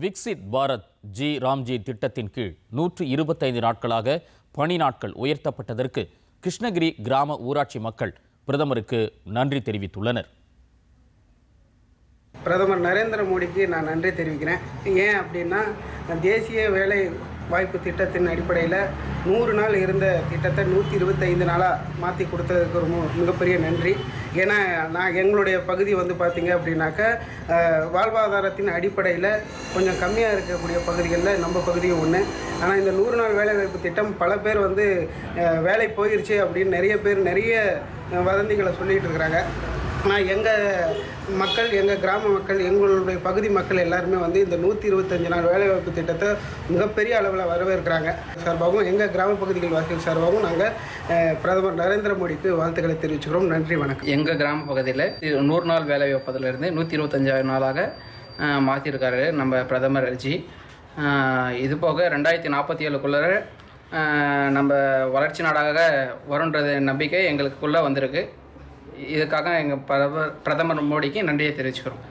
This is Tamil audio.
விக்சித் பாரத் ஜி ராம்ஜி திட்டத்தின் கீழ் நூற்று இருபத்தைந்து நாட்களாக பணி நாட்கள் உயர்த்தப்பட்டதற்கு கிருஷ்ணகிரி கிராம ஊராட்சி மக்கள் பிரதமருக்கு நன்றி தெரிவித்துள்ளனர். பிரதமர் நரேந்திர மோடிக்கு நான் நன்றி தெரிவிக்கிறேன். ஏன் அப்படின்னா தேசிய வேலை வாய்ப்பு திட்டத்தின் அடிப்படையில் நூறு நாள் இருந்த திட்டத்தை நூற்றி இருபத்தைந்து நாளாக மாற்றி கொடுத்ததுக்கு ரொம்ப மிகப்பெரிய நன்றி. ஏன்னா நான் எங்களுடைய பகுதி வந்து பார்த்திங்க அப்படின்னாக்க வாழ்வாதாரத்தின் அடிப்படையில் கொஞ்சம் கம்மியாக இருக்கக்கூடிய பகுதிகளில் நம்ம பகுதியும் ஒன்று ஆனால் இந்த நூறு நாள் வேலைவாய்ப்பு திட்டம் பல பேர் வந்து வேலை போயிருச்சு அப்படின்னு நிறைய பேர் நிறைய வதந்திகளை சொல்லிகிட்டு இருக்கிறாங்க ஆனால் எங்கள் மக்கள் எங்கள் கிராம மக்கள் எங்களுடைய பகுதி மக்கள் எல்லாருமே வந்து இந்த நூற்றி இருபத்தஞ்சு நாள் வேலைவாய்ப்பு திட்டத்தை மிகப்பெரிய அளவில் வரவேற்கிறாங்க. சார்பாகவும் எங்கள் கிராம பகுதிகள் வாசிகள் சார்பாகவும் நாங்கள் பிரதமர் நரேந்திர மோடிக்கு வாழ்த்துக்களை தெரிவிச்சுக்கிறோம். நன்றி வணக்கம். எங்கள் கிராம பகுதியில் இது நூறு நாள் வேலை நூற்றி இருபத்தஞ்சாயிரம் நாளாக மாற்றிருக்காரு நம்ம பிரதமர் அஜி இது போக ரெண்டாயிரத்தி நாற்பத்தி ஏழுக்குள்ளே நம்ம வளர்ச்சி நாடாக வரும்ன்றது நம்பிக்கை எங்களுக்குள்ளே வந்திருக்கு. இதுக்காக எங்கள் பிரதமர் பிரதமர் மோடிக்கு நன்றியை தெரிவிச்சுக்கிறோம்.